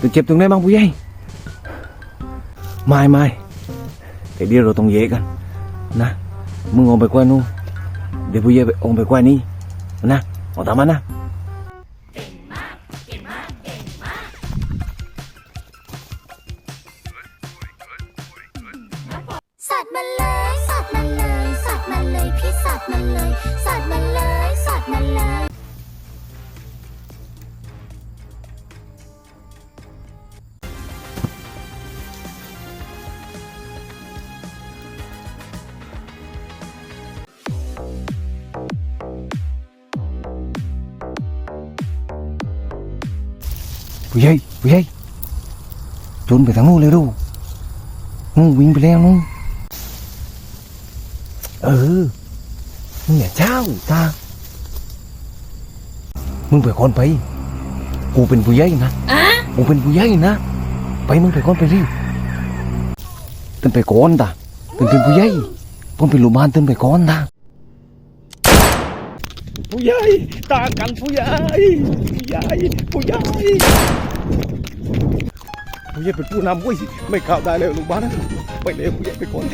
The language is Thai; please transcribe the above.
ตึงเจ็บตรงไหนบ้างผู้ใหญ่ไม่ไม่แต่เดี๋ยวเราต้องเยกัน นะมึงออกไปกว่านู้นเดี๋ยวผู้ใหญ่ออกไปกว่านี้นะออกตามมานะสัตว์มันเลยสัตว์มันเลยสัตว์มันเลยพี่สัตว์มันเลยสัตว์มันเลยสัตว์มันเลย ผู้ใหญ่ผู้ใหญ่จนไปทางนู้นเลยดูนู้นวิ่งไปแล้วนู้นเออมึงอย่าเจ้าตามึงไปก่อนไป กูเป็นผู้ใหญ่นะกูเป็นผู้ใหญ่นะ ไปมึงไปก่อนไปรีบตึนไปก่อนตาตึนเป็นผู้ใหญ่ผมเป็นลูกบ้านตึนไปก่อนตา ผู้ใหญ่ตากันผู้ใหญ่ผู้ใหญ่ผู้ใหญ่ผู้ใหญ่เป็นผู้นำเว้ยไม่ข้าวได้เลยลูกบ้านนะไปเลยผู้ใหญ่ไปก่อน